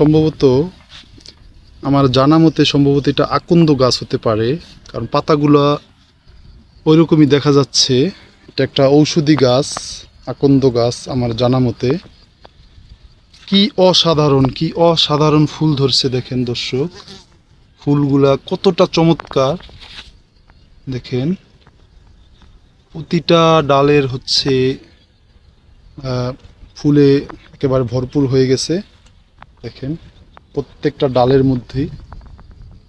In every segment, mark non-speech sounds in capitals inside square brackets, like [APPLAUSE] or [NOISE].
সম্ভবত আমার জানা মতে সম্ভবত এটা আকন্দ গাছ হতে পারে, কারণ পাতাগুলা ওইরকমই দেখা যাচ্ছে। এটা একটা ঔষধি গাছ, আকন্দ গাছ আমার জানা মতে। কি অসাধারণ কি অসাধারণ ফুল ধরছে দেখেন দর্শক। ফুলগুলা কতটা চমৎকার। দেখেন, প্রতিটা ডালের হচ্ছে ফুলে একেবারে ভরপুর হয়ে গেছে। দেখেন, প্রত্যেকটা ডালের মধ্যে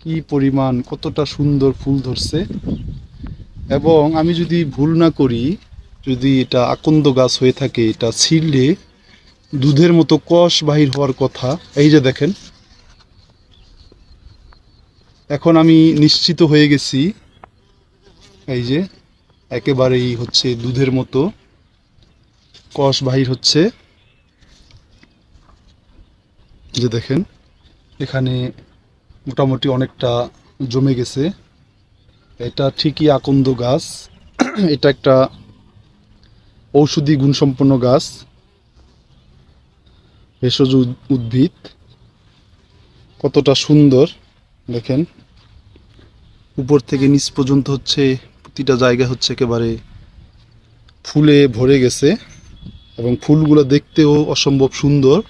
কি পরিমাণ কতটা সুন্দর ফুল ধরছে। এবং আমি যদি ভুল না করি, যদি এটা আকন্দ গাছ হয়ে থাকে, এটা ছিঁড়লে দুধের মতো কষ বাহির হওয়ার কথা। এই যে দেখেন, এখন আমি নিশ্চিত হয়ে গেছি, এই যে একেবারেই হচ্ছে দুধের মতো কষ বাহির হচ্ছে। যে দেখেন, এখানে মোটামুটি অনেকটা জমে গেছে। এটা ঠিকই আকন্দ গাছ। [CLEARS THROAT] এটা একটা ঔষধি গুণসম্পন্ন গাছ। ভেষজ উদ্ভিদ। কতটা সুন্দর, দেখেন। উপর থেকে নিচ পর্যন্ত হচ্ছে, প্রতিটা জায়গা হচ্ছে একেবারে ফুলে ভরে গেছে এবং ফুলগুলো দেখতেও অসম্ভব সুন্দর।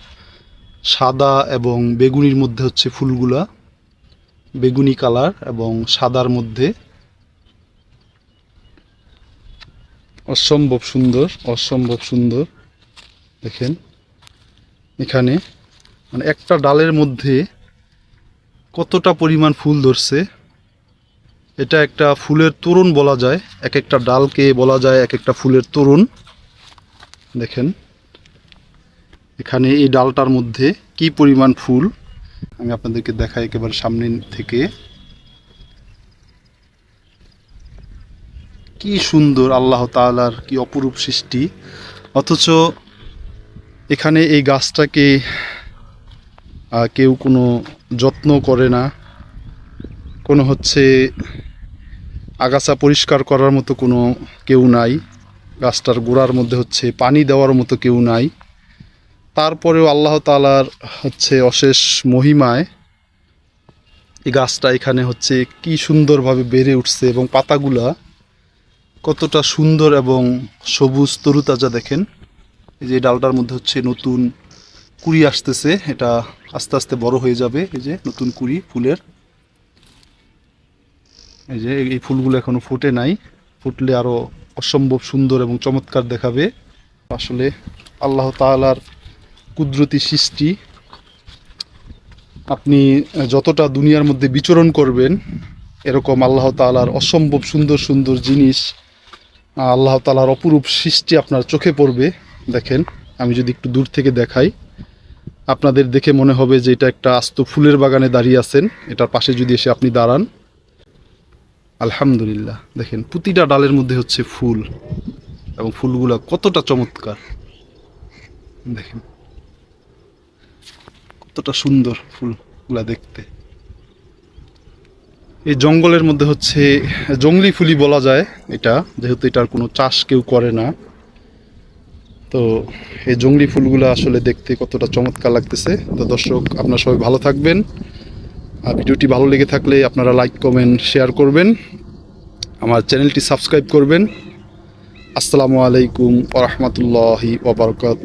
সাদা এবং বেগুনির মধ্যে হচ্ছে ফুলগুলা। বেগুনি কালার এবং সাদার মধ্যে অসম্ভব সুন্দর অসম্ভব সুন্দর। দেখেন, এখানে মানে একটা ডালের মধ্যে কতটা পরিমাণ ফুল ধরছে। এটা একটা ফুলের তোরণ বলা যায়, এক একটা ডালকে বলা যায় এক একটা ফুলের তোরণ। দেখেন এখানে এই ডালটার মধ্যে কি পরিমাণ ফুল? আমি আপনাদেরকে দেখাই একেবারে সামনে থেকে। কি সুন্দর আল্লাহ তালার কি অপরূপ সৃষ্টি। অথচ এখানে এই গাছটাকে কেউ কোনো যত্ন করে না। কোনো হচ্ছে আগাছা পরিষ্কার করার মতো কোনো কেউ নাই। গাছটার গোড়ার মধ্যে হচ্ছে পানি দেওয়ার মতো কেউ নাই। তারপরেও আল্লাহ তালার হচ্ছে অশেষ মহিমায় এই গাছটা এখানে হচ্ছে কি সুন্দরভাবে বেড়ে উঠছে এবং পাতাগুলা কতটা সুন্দর এবং সবুজ তরুতাজা দেখেন। এই যে ডালটার মধ্যে হচ্ছে নতুন কুড়ি আসতেছে, এটা আস্তে আস্তে বড় হয়ে যাবে, এই যে নতুন কুড়ি ফুলের। এই যে এই ফুলগুলো এখনও ফুটে নাই, ফুটলে আরও অসম্ভব সুন্দর এবং চমৎকার দেখাবে। আসলে আল্লাহ তাআলার কুদরতি সৃষ্টি। আপনি যতটা দুনিয়ার মধ্যে বিচরণ করবেন, এরকম আল্লাহ তালার অসম্ভব সুন্দর সুন্দর জিনিস আল্লাহ তালার অপরূপ সৃষ্টি আপনার চোখে পড়বে। দেখেন, আমি যদি একটু দূর থেকে দেখাই, আপনাদের দেখে মনে হবে যে এটা একটা আস্ত ফুলের বাগানে দাঁড়িয়ে আছেন। এটার পাশে যদি এসে আপনি দাঁড়ান, আলহামদুলিল্লাহ। দেখেন, প্রতিটা ডালের মধ্যে হচ্ছে ফুল, এবং ফুলগুলা কতটা চমৎকার। দেখেন কতটা সুন্দর ফুলগুলা দেখতে। এই জঙ্গলের মধ্যে হচ্ছে, জঙ্গলি ফুলই বলা যায় এটা, যেহেতু এটার কোনো চাষ কেউ করে না। তো এই জঙ্গলি ফুলগুলো আসলে দেখতে কতটা চমৎকার লাগতেছে। তো দর্শক, আপনারা সবাই ভালো থাকবেন। আর ভিডিওটি ভালো লেগে থাকলে আপনারা লাইক, কমেন্ট, শেয়ার করবেন। আমার চ্যানেলটি সাবস্ক্রাইব করবেন। আসসালামু আলাইকুম ওরহমতুল্লাহি ওবরকাত